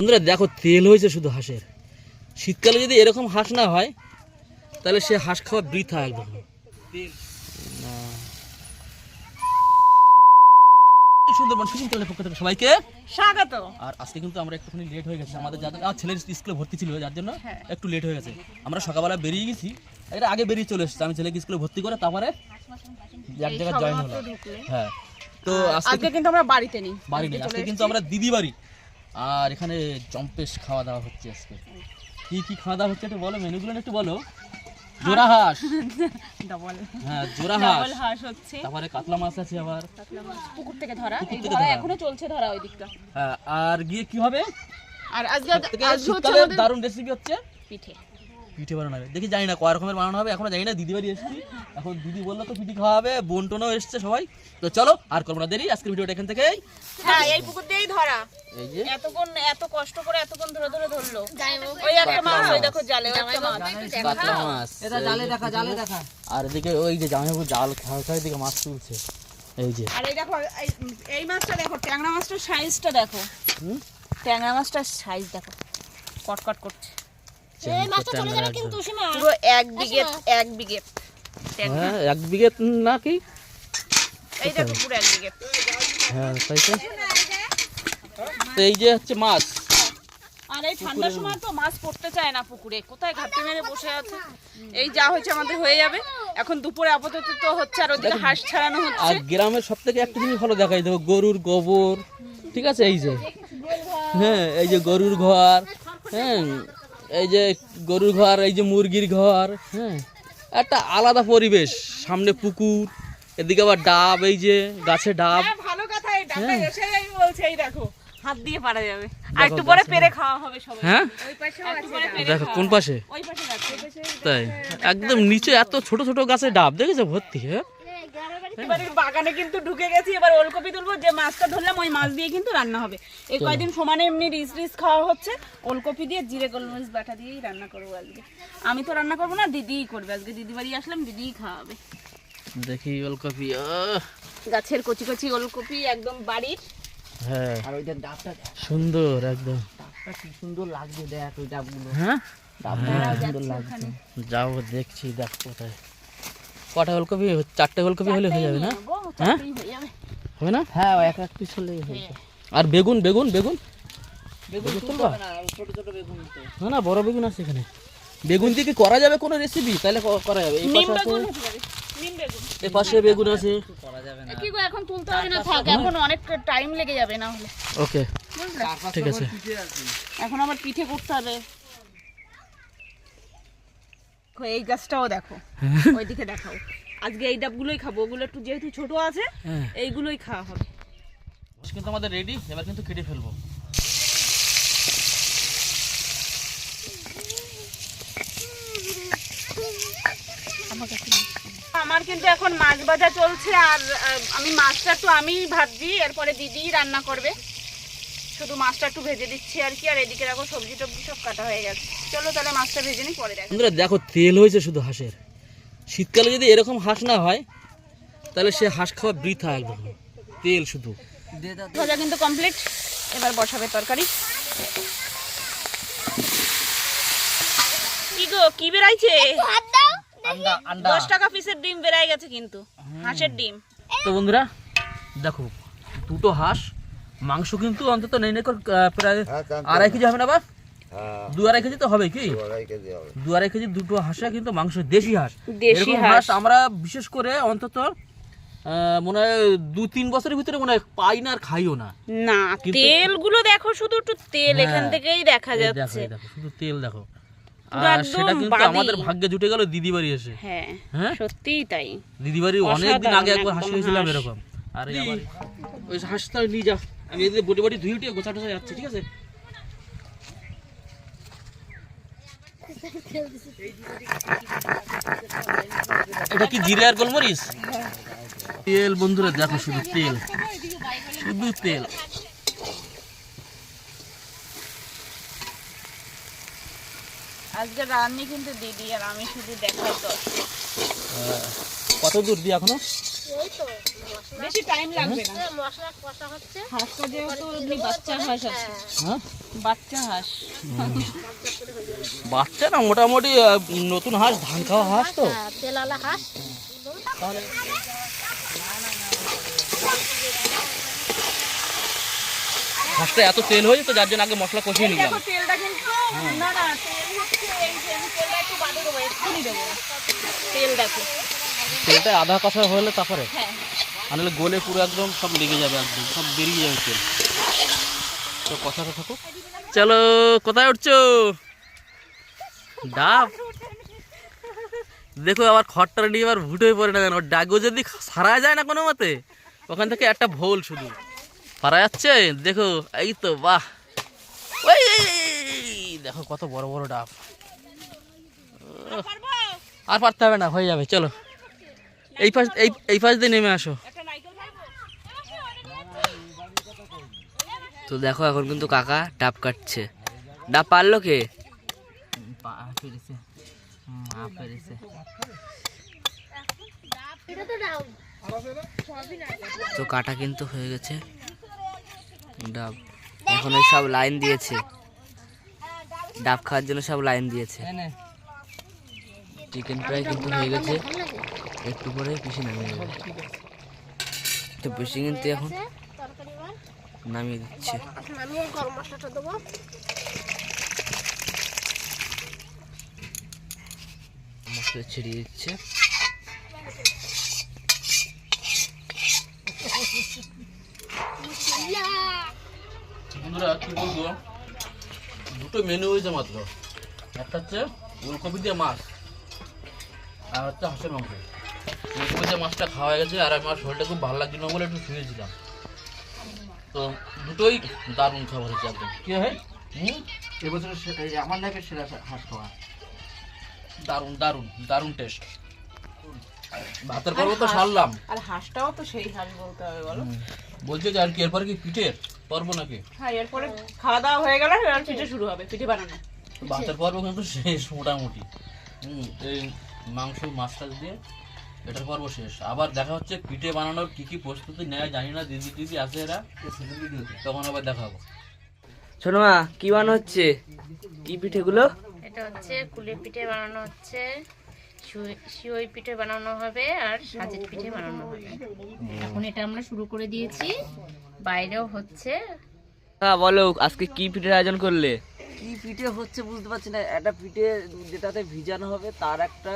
বন্ধুরা দেখো তেল হয়েছে শুধু হাঁসের। শীতকালে যদি এরকম হাঁস না হয় তাহলে সে হাঁস খাওয়া বৃথা একদম। সুন্দরবন চ্যানেলের পক্ষ থেকে সবাইকে স্বাগত। আর আজকে কিন্তু আমরা একটুখানি লেট হয়ে গেছে। আমাদের যাদের ছেলের স্কুলে ভর্তি ছিল যার জন্য হ্যাঁ। একটু লেট হয়ে গেছে। আমরা সকালবেলা বেরিয়ে গেছি। এটা আগে বেরিয়ে চলে এসেছি। আমি ছেলেকে স্কুলে ভর্তি করে তারপরে এক জায়গায় জয়েন হলো হ্যাঁ। তো আজকে আজকে কিন্তু আমরা বাড়িতে নেই। বাড়ি নেই। আজকে কিন্তু আমরা দিদি বাড়ি আর এখানে চম্পেশ খাওয়া দাওয়া হচ্ছে আজকে। কি কি খাওয়া দাওয়া হচ্ছে একটু বলো মেনুগুলো একটু বলো। জোড়া হাঁস ডবল হ্যাঁ জোড়া হাঁস ডবল হাঁস হচ্ছে। তারপরে কাতলা মাছ আছে আবার। পুকুর থেকে ধরা। এই ধরা ধরা। এখনও চলছে ধরা ওই দিকটা। হ্যাঁ, আর গিয়ে কি হবে? আর আজকে থেকে হচ্ছে দারুণ রেসিপি হচ্ছে? পিঠে। পিঠে বানানো হবে দেখি জানি না কয় রকমের বানানো হবে এখনও জানি না দিদি বাড়ি এসেছি। এখন দিদি বলল তো পিঠে খাওয়া হবে বোন টোনও এসছে সবাই। তো চলো আর করব না দেরি আজকের ভিডিওটা এখান থেকেই হ্যাঁ এই পুকুর দিয়েই ধরা। এই যে। এতক্ষণ এত কষ্ট করে এতক্ষণ ধরে ধরে ধরলো। ওই একটা মাছ ওই দেখো জালে একটা মাছ। কাতলা মাছ এটা জালে দেখা জালে দেখা। আর এদিকে ওই যে জামাইবাবু জাল খাওয়া খাওয়া এদিকে মাছ তুলছে। এই যে। আর এই দেখো এই মাছটা দেখো ট্যাংরা মাছটার সাইজটা দেখো। হুম? ট্যাংরা মাছটার সাইজ দেখো। কটকট করছে। পুরো এক বিঘে এক বিঘে হ্যাঁ এক বিঘে নাকি এই দেখো পুরো এক বিঘে। হ্যাঁ তাই তো। তো এই যে। হচ্ছে মাছ। আর এই ঠান্ডার সময় তো মাছ পড়তে চায় না পুকুরে। কোথায় ঘাটতি মেরে বসে আছে? এই যা হয়েছে আমাদের হয়ে যাবে। এখন দুপুরে আপাতত তো হচ্ছে আর ওদিকে হাঁস ছাড়ানো আর গ্রামের সব থেকে একটা জিনিস ভালো দেখাই দেখো গরুর গোবর। ঠিক আছে এই যে। হ্যাঁ এই যে গরুর ঘর। হ্যাঁ এই যে গরুর ঘর এই যে মুরগির ঘর হ্যাঁ একটা আলাদা পরিবেশ। সামনে পুকুর এদিকে আবার ডাব এই যে গাছে ডাব। হ্যাঁ ভালো কথা এই ডাক্তার এসে আমি বলছি এই দেখো হাত দিয়ে পারা যাবে। আর একটু পরে পেরে খাওয়া হবে সবাই। হ্যাঁ? ওই পাশে দেখো কোন পাশে? ওই পাশে দেখো। ওই পাশে তাই একদম নিচে এত ছোট ছোট গাছে ডাব দেখেছ ভর্তি হ্যাঁ? এবারে বাগানে কিন্তু ঢুকে গেছি এবার ওলকপি তুলবো যে মাছটা ধরলাম ওই মাছ দিয়ে কিন্তু রান্না হবে। এই কয়দিন সমানে এমনি রিস রিস খাওয়া হচ্ছে ওলকপি দিয়ে জিরে গোলমরিচ বাটা দিয়েই রান্না করব আজকে। আমি তো রান্না করব না দিদিই করবে। আজকে দিদি বাড়ি আসলাম দিদিই খাওয়াবে। দেখি ওলকপি গাছের কচি কচি ওলকপি একদম বাড়ির। হ্যাঁ। আর ওইটা ডাবটা সুন্দর একদম। ডাবটা কি সুন্দর লাগছে দেখ ওই ডাবগুলো। হ্যাঁ? ডাবটা সুন্দর লাগছে। যাও দেখছি দেখ কোথায়। কটা ওলকপি চারটে ওলকপি হলে হয়ে যাবে না? হ্যাঁ? হয়ে? হবে না? হ্যাঁ এক এক পিস হলে হয়ে যাবে। আর বেগুন বেগুন বেগুন? বেগুন তুলবা? না ছোট ছোট বেগুন তো। না বড় বেগুন আছে এখানে। বেগুন দিয়ে কি করা যাবে কোনো রেসিপি তাহলে করা যাবে। এই পাশে আছে বেগুন হতে পারে। নিম বেগুন। এই পাশে বেগুন আছে। করা যাবে না। কি গো এখন তুলতে হবে না থাক এখন অনেক টাইম লেগে যাবে না হলে। ওকে ঠিক আছে। এখন আবার পিঠে করতে হবে। দেখো, এই গাছটাও দেখো। ওইদিকে দেখাও। আজকে এই ডাবগুলোই খাব ওগুলো একটু যেহেতু ছোট আছে হ্যাঁ। এইগুলোই খাওয়া হবে। কিন্তু আমাদের রেডি এবার কিন্তু কেটে ফেলব। আমার কিন্তু এখন মাছ ভাজা চলছে আর আমি মাছটা তো আমিই ভাজছি এরপরে দিদি রান্না করবে। শুধু মাছটা একটু ভেজে দিচ্ছি আর কি আর এদিকে দেখো সবজি টবজি সব কাটা হয়ে গেছে। চলো তাহলে মাছটা ভেজে নিই পরে দেখো বন্ধুরা দেখো তেল হয়েছে শুধু হাঁসের। শীতকালে যদি এরকম হাঁস না হয় তাহলে সে হাঁস খাওয়া বৃথা একদম। তেল শুধু। ভাজা কিন্তু কমপ্লিট এবার বসাবে তরকারি। কি গো কি বেরাইছে? দশ টাকা পিসের ডিম বেরাই গেছে কিন্তু। হাঁসের ডিম। তো বন্ধুরা দেখো দুটো হাঁস মাংস কিন্তু অন্তত নেই নেই প্রায় আড়াই কেজি হবে না বা দু আড়াই কেজি তো হবে কি? দু আড়াই কেজি দুটো হাঁসে কিন্তু মাংস দেশি হাঁস। দেশি হাঁস। আমরা বিশেষ করে অন্তত মনে হয় দু তিন বছরের ভিতরে মনে হয় পাই না আর খাইও না। না তেলগুলো দেখো শুধু একটু তেল হ্যাঁ। এখান থেকেই দেখা যাচ্ছে। দেখো শুধু তেল দেখো। আর সেটা কিন্তু আমাদের ভাগ্যে জুটে গেল দিদি বাড়ি এসে। হ্যাঁ হ্যাঁ? সত্যিই তাই। দিদি বাড়ি অনেক দিন আগে একবার হাসি হয়েছিলাম এরকম। আর ওই হাঁসটা নিয়ে যা। আমি এদিকে বটি বটি ধুয়ে উঠিয়ে গোছা টোছা যাচ্ছি ঠিক আছে? এটা কি জিরে আর গোলমরিচ? তেল বন্ধুরা দেখো শুধু তেল। শুধু তেল। আজকে রান্নি কিন্তু দিদি আর আমি শুধু দেখার দশ কত দূর দিয়ে এখনও? বেশি টাইম লাগবে না। হাঁসটা যেহেতু এমনি বাচ্চা হাঁস আছে। হ্যাঁ। বাচ্চা হাঁস। বাচ্চা না মোটামুটি নতুন হাঁস ধান খাওয়া হাঁস তো। হ্যাঁ, তেলালা হাঁস। তাহলে হাঁসটা এত তেল হয়েছে তো যার জন্য আগে মশলা কষিয়ে নিলাম। তেলটা কিন্তু না না তেল হচ্ছে এই তেলটা একটু বাদে দেবো এক্ষুনি দেবো। তেল দেখো। তেলটা আধা কষা হলে তারপরে? হ্যাঁ। আনলে গোলে পুরো একদম সব লেগে যাবে একদম সব বেরিয়ে যাবে তেল তো কষাটা থাকো। চলো কোথায় উঠছো? ডাব। দেখো আবার খড়টা নিয়ে আবার ভুট হয়ে পড়ে না কেন ডাগও যদি সারা যায় না কোনো মতে ওখান থেকে একটা ভোল শুধু। পারা যাচ্ছে? দেখো এই তো বাহ। ওই দেখো কত বড় বড় ডাব। আর পারতে হবে না হয়ে যাবে চলো। এই পাশ এই এই পাশ দিয়ে নেমে আসো। তো দেখো এখন কিন্তু কাকা ডাব কাটছে। ডাব পারল কে? তো কাটা কিন্তু হয়ে গেছে। ডাব। এখন ওই সব লাইন দিয়েছে। ডাব খাওয়ার জন্য সব লাইন দিয়েছে। চিকেন ফ্রাই কিন্তু হয়ে গেছে। একটু পরে পিসি নামিয়ে দেবে তো পিসি কিন্তু এখন নামিয়ে দিচ্ছে। আমি এই গরম মশলাটা দেবো। মশলা ছিড়িয়ে দিচ্ছে। বন্ধুরা কি বলব? দুটো মেনু হয়েছে মাত্র। একটা হচ্ছে ফুলকপি দিয়ে মাছ আর হচ্ছে হাঁসের মাংস। ফুলকপি দিয়ে মাছটা খাওয়া হয়ে গেছে আর আমার শরীরটা খুব ভালো লাগছিল বলে একটু শুয়েছিলাম। তো দুটোই দারুণ খাবার হয়েছে একদম। কি হয় এবছর আমার লাইফের সেরা হাঁস খাওয়া দারুণ দারুণ দারুণ টেস্ট ভাতের পর্ব তো সারলাম। আর হাঁসটাও তো সেই হাঁস বলতে হবে বলো। বলছে যে আর কি এরপরে কি পিঠের পর্ব নাকি? হ্যাঁ এরপরে খাওয়া দাওয়া হয়ে গেলে এবার পিঠে শুরু হবে পিঠে বানানো। ভাতের পর্ব কিন্তু শেষ মোটামুটি। হুম এই মাংস মাছ টাছ দিয়ে এটার পর্ব শেষ। আবার দেখা হচ্ছে পিঠে বানানোর কি কি প্রস্তুতি নেয় জানি না দিদি দিদি আছে এরা? তখন আবার দেখাবো শোনো মা কি বানানো হচ্ছে? কি পিঠেগুলো? এটা হচ্ছে কুলে পিঠে বানানো হচ্ছে শিওই পিঠে বানানো হবে আর সাজের পিঠে বানানো হবে। এখন এটা আমরা শুরু করে দিয়েছি। বাইরেও হচ্ছে হ্যাঁ বলো আজকে কি পিঠের আয়োজন করলে? কি পিঠে হচ্ছে বুঝতে পারছি না। একটা পিঠে যেটাতে ভিজানো হবে তার একটা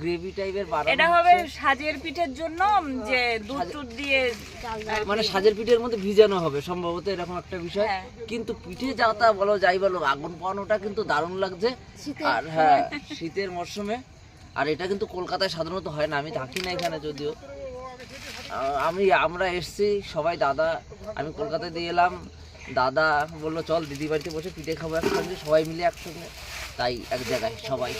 গ্রেভি টাইপের বানানো এটা হবে সাজের পিঠের জন্য যে দুধ টুধ দিয়ে মানে সাজের পিঠের মধ্যে ভিজানো হবে সম্ভবত এরকম একটা বিষয়। হ্যাঁ। কিন্তু পিঠে যা তা বলো যাই বলো আগুন পানোটা কিন্তু দারুণ লাগছে। আর হ্যাঁ শীতের মরশুমে। আর এটা কিন্তু কলকাতায় সাধারণত হয় না আমি থাকি না এখানে যদিও। আমি আমরা এসছি সবাই দাদা আমি কলকাতায় দিয়ে এলাম। দাদা বলল চল দিদি বাড়িতে বসে পিঠে খাব একসঙ্গে সবাই মিলে একসঙ্গে। তাই এক জায়গায় সবাই।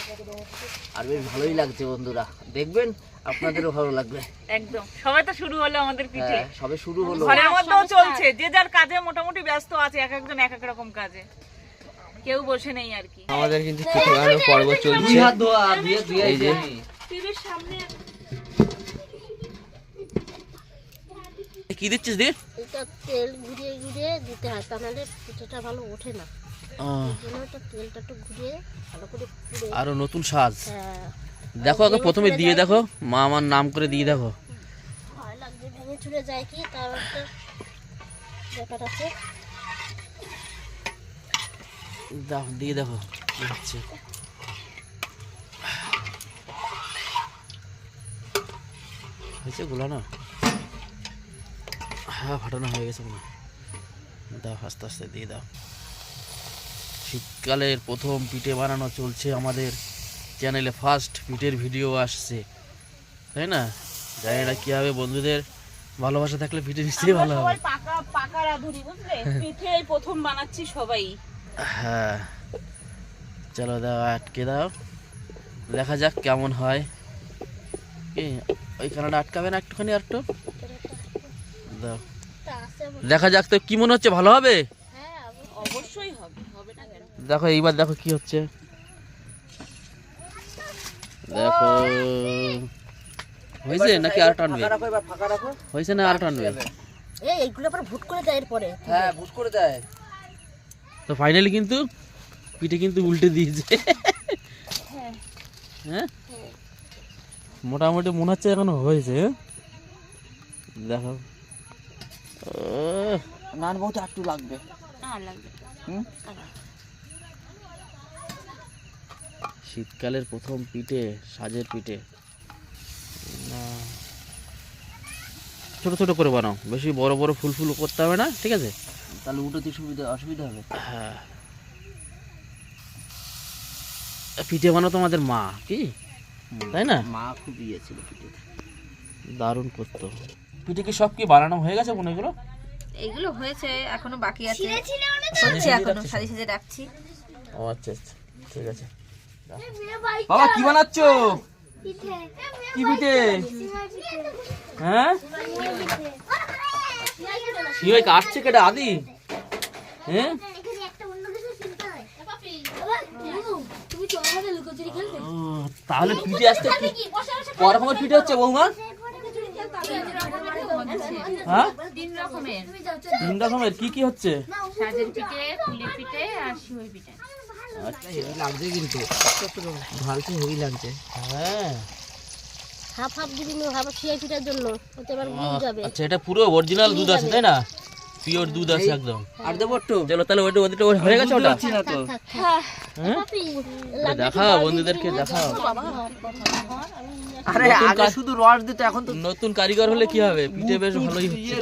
আর বেশ ভালোই লাগছে বন্ধুরা। দেখবেন আপনাদেরও ভালো লাগবে। একদম। সবাই তো শুরু হলো আমাদের পিঠে। হ্যাঁ সবে শুরু হলো। ঘরের মধ্যেও চলছে। যে যার কাজে মোটামুটি ব্যস্ত আছে এক একজন এক এক রকম কাজে। কেউ বসে নেই আর কি। আমাদের কিন্তু পিঠে বানানোর পর্ব চলছে এই যে টিভির সামনে কি দিচ্ছিস দি এটা তেল ঘুরিয়ে ঘুরিয়ে দিতে হয় তা নাহলে পিঠেটা ভালো ওঠে না। তেলটা একটু ঘুরিয়ে ভালো করে আরও নতুন সাজ হ্যাঁ। দেখো আগে প্রথমে দিয়ে দেখো মা আমার নাম করে দিয়ে দেখো। ভয় লাগবে ভেঙে চুরে যায় কি? তার একটা ব্যাপার আছে। দাও দিয়ে দেখো হচ্ছে হয়েছে গুলানো? হ্যাঁ ফাটানো হয়ে গেছে মনে হয়। দাও আস্তে আস্তে দিয়ে দাও। শীতকালের প্রথম পিঠে বানানো চলছে আমাদের চ্যানেলে ফার্স্ট পিঠের ভিডিও আসছে। তাই না? জানি না কী হবে বন্ধুদের ভালোবাসা থাকলে পিঠে নিশ্চয়ই ভালো হবে। পাকা পাকা রাঁধুনি বুঝলে? পিঠে প্রথম বানাচ্ছি সবাই। হ্যাঁ। চলো দাও আটকে দাও। দেখা যাক কেমন হয়। কি ওই কানাডা আটকাবে না একটুখানি আর একটু দাও। দেখা যাক তো কি মনে হচ্ছে ভালো হবে? হ্যাঁ আমি- অবশ্যই হবে হবে না কেন? দেখো এইবার দেখো কি হচ্ছে। দেখো। হয়েছে নাকি আর টানবে? হয়েছে না আর টানবে? এই এইগুলো আবার ভুট করে দেয় এরপরে। হ্যাঁ বুঝ করে দেয়। তো ফাইনালি কিন্তু পিঠে কিন্তু উল্টে দিয়েছে। হ্যাঁ। মোটামুটি মনে হচ্ছে এখনও হয়েছে। হ্যাঁ? দেখো। নান বহুত একটু লাগবে। লাগবে। শীতকালের প্রথম পিঠে সাজের পিঠে। ছোট ছোট করে বানাও। বেশি বড় বড় ফুল ফুল করতে হবে না ঠিক আছে? তাহলে উঠোতে সুবিধা অসুবিধা হবে। হ্যাঁ। পিঠে বানাও তোমাদের মা কি? তাই না? মা খুব ইয়ে ছিল পিঠে দারুণ করতো। পিঠে কি সব কি বানানো হয়ে গেছে মনে এগুলো এগুলো হয়েছে এখনও বাকি আছে হচ্ছে এখনও সাজি সাজে রাখছি ও আচ্ছা আচ্ছা ঠিক আছে বাবা কি বানাচ্ছ কি পিঠে হ্যাঁ সিমাই কাটছে কেটে আদি হ্যাঁ ও, তাহলে পিঠে আসতে কি- ক রকমের পিঠে হচ্ছে বৌমা হ্যাঁ? তিন রকমের। তিন রকমের। কি কি হচ্ছে? সাজের পিঠে ফুলের পিঠে আর শিওই পিঠে। হেভি লাগছে কিন্তু। ঢালছে হেভি লাগছে। হ্যাঁ। হাফ হাফ দিবি হাফ পিঠার জন্য। ওতে এবার গুড় যাবে। আচ্ছা এটা পুরো অরিজিনাল দুধ আছে তাই না? পিওর দুধ আছে একদম। আর দেবো একটু। চলো তাহলে ওটা হয়ে গেছে ওটা? না তো। হ্যাঁ? দেখাও বন্ধুদেরকে দেখাও। আরে আগে শুধু রস দিত এখন তো নতুন কারিগর হলে কি হবে? পিঠে বেশ ভালোই হচ্ছে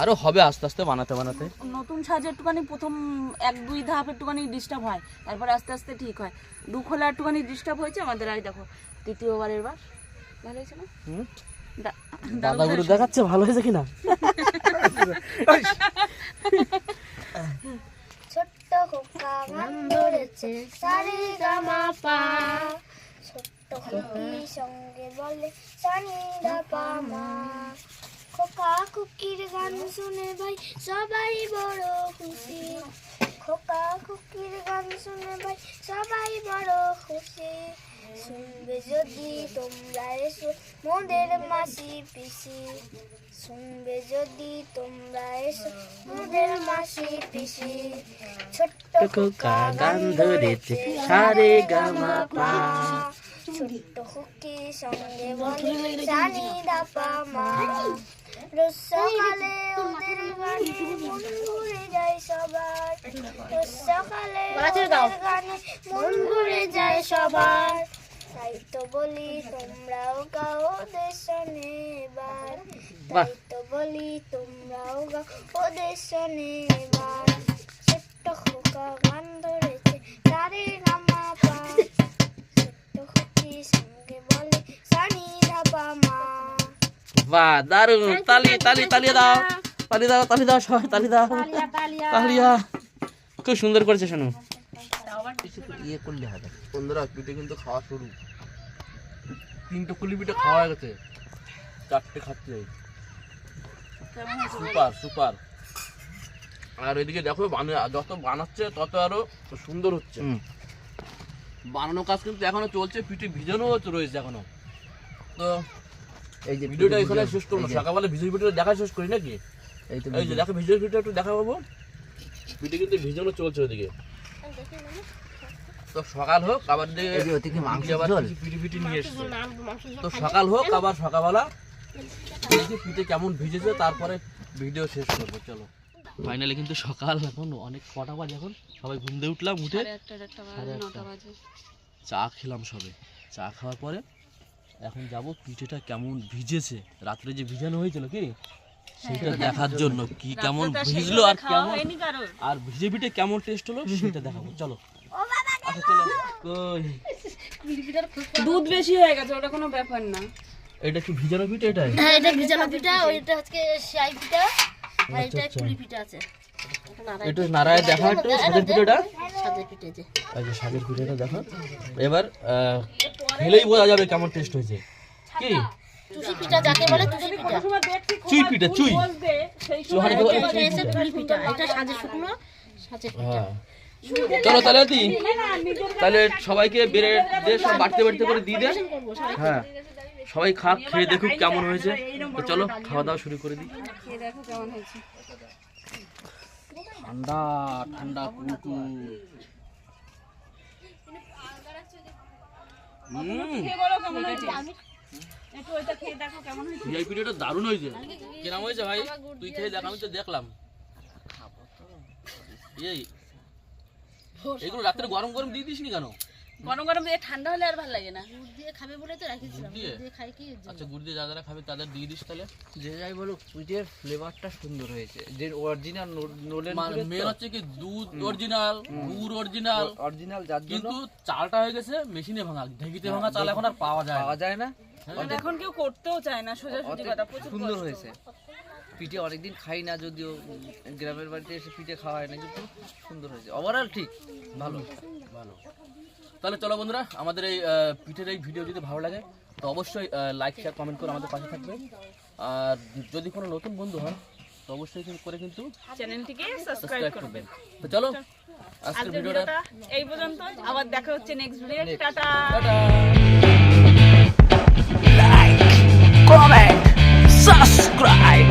আরও হবে আস্তে আস্তে বানাতে বানাতে। নতুন সাজে একটুখানি প্রথম এক দুই ধাপ একটুখানি ডিস্টার্ব হয়। তারপর আস্তে আস্তে ঠিক হয়। দু খোলা একটুখানি ডিস্টার্ব হয়েছে আমাদের আর দেখো তৃতীয়বারের বার। ভালো হয়েছে না? হুম? দাদা দেখাচ্ছে ভালো হয়েছে কিনা? ছোট্ট খোকা গান ধরেছে, সারি গামা পা। ছোট্ট খুকি সঙ্গে বলে, সানি দা পা মা। খোকা খুকির গান শুনে ভাই, সবাই বড় খুশি। খোকা খুকির গান শুনে ভাই। সবাই বড় খুশি। শুনবে যদি তোমরা এসো মোদের মাসি পিসি। শুনবে যদি তোমরা এসো মোদের মাসি পিসি। ছোট্ট খোকা গান ধরেছে সারে গামা পা। ছোট্ট খুকি সঙ্গে বলে জানি দাপা মা। রোজ সকালে ওদের গানে মন ঘুরে যায় সবার। রোজ সকালে ওদের গানে মন ঘুরে যায় সবার। তাই তো বলি তোমরাও গাও ওদের শোনে এবার। তাই তো বলি তোমরাও গাও ওদের শোনে এবার। ছোট্ট খোকা গান ধরেছে তারে গামা পা ছোট্ট খুকি সঙ্গে বলে সানি ধাপা মা। বাহ দারুণ তালি তালি তালি দাও। তালি দাও তালি দাও সবাই তালি দাও। তালিয়া খুব সুন্দর করেছে শোনো। ইয়ে করলে হবে। বন্ধুরা পিঠে কিন্তু খাওয়া শুরু। তিনটে কুলি পিঠে খাওয়া হয়ে গেছে। চারটে খাচ্ছে। Super super. আর এদিকে দেখো বানা- যত বানাচ্ছে তত আরও সুন্দর হচ্ছে। বানানো কাজ কিন্তু এখনও চলছে পিঠে ভিজানো রয়েছে এখনও। তো এই যে ভিডিওটা এখানে শেষ করব সকালবেলা ভিজের ভিডিওটা দেখা শেষ করি নাকি? এই তো এই যে দেখো ভিজের ভিডিও একটু দেখা পাবো পিঠে কিন্তু ভিজানো চলছে ওদিকে তো সকাল হোক আবার দিকে ওদিকে মাংস আবার নিয়ে এসছে। তো সকাল হোক আবার সকালবেলা দেখি পিঠে কেমন ভিজেছে তারপরে ভিডিও শেষ করব চলো। ফাইনালি কিন্তু সকাল এখন অনেক কটা বাজে এখন। সবাই ঘুম দিয়ে উঠলাম উঠে। চা খেলাম সবে। চা খাওয়ার পরে এখন যাব পিঠেটা কেমন ভিজেছে? রাত্রে যে ভিজানো হয়েছিল কি? সেটা দেখার জন্য কি কেমন ভিজলো আর কেমন? হয়নি আর ভিজে পিঠে কেমন টেস্ট হলো সেটা দেখাবো চলো। আচ্ছা চলো দুধ বেশি হয়ে গেছে ওটা কোনো ব্যাপার না। এটা কি ভিজানো পিঠে এটাই? হ্যাঁ এটা ভিজানো পিঠা ওইটা হচ্ছে সিয়াই পিঠা আর এটা আচ্ছা। কুলি পিঠা আছে। একটু নাড়ায় দেখা একটু পিঠেটা সাদের পিঠে যে এই যে। সাজের পিঠেটা দেখো। এবার খেলেই বোঝা যাবে কেমন টেস্ট হয়েছে। কি? চুই পিঠে চুই। হ্যাঁ। চলো তাহলে দি। তাহলে সবাইকে বেড়ে সব বাড়তে বাড়তে করে দিয়ে দে হ্যাঁ। সবাই খাক খেয়ে দেখুক কেমন হয়েছে। তো চলো খাওয়া দাওয়া শুরু করে দিই। খেয়ে দেখো কেমন হয়েছে ঠান্ডা ঠান্ডা কুটু খেয়ে বলো কেমন হয়েছে একটু ওইটা খেয়ে দেখো ঠান্ডা হয়েছে? এই দারুণ হয়েছে। কিরম হয়েছে ভাই? তুই খেয়ে দেখ আমি তো দেখলাম। এই এগুলো রাত্রে গরম গরম দিয়ে দিস নি কেন? গরম গরম দিয়ে ঠান্ডা হলে আর ভালো লাগে না। দিয়ে খাবে বলে তো রাখিছিলাম দিয়ে? দিয়ে খাই কি আচ্ছা গুড় দিয়ে যারা খাবে তাদের দিয়ে দিস তাহলে। যে যাই বলুক পিঠের ফ্লেভারটা সুন্দর হয়েছে। যে অরিজিনাল নোলেন মেন হচ্ছে কি দুধ অরিজিনাল গুড় অরিজিনাল অরিজিনাল যার জন্য কিন্তু চালটা হয়ে গেছে মেশিনে ভাঙা ঢেকিতে ভাঙা চাল এখন আর পাওয়া যায় পাওয়া যায় না। আর এখন কেউ করতেও চায় না সোজা সুজি কথা প্রচুর সুন্দর হয়েছে। পিঠে অনেকদিন খাই না যদিও গ্রামের বাড়িতে এসে পিঠে খাওয়া হয় না কিন্তু সুন্দর হয়েছে। ওভারঅল ঠিক ভালো। ভালো। তাহলে চলো বন্ধুরা আমাদের এই পিঠের এই ভিডিও যদি ভালো লাগে তো অবশ্যই লাইক শেয়ার কমেন্ট করে আমাদের পাশে থাকবে। আর যদি কোনো নতুন বন্ধু হন তো অবশ্যই কিন্তু করে কিন্তু চ্যানেলটিকে সাবস্ক্রাইব করবেন। তো চলো আজকের ভিডিওটা এই পর্যন্ত আবার দেখা হচ্ছে next video tata. Like comment subscribe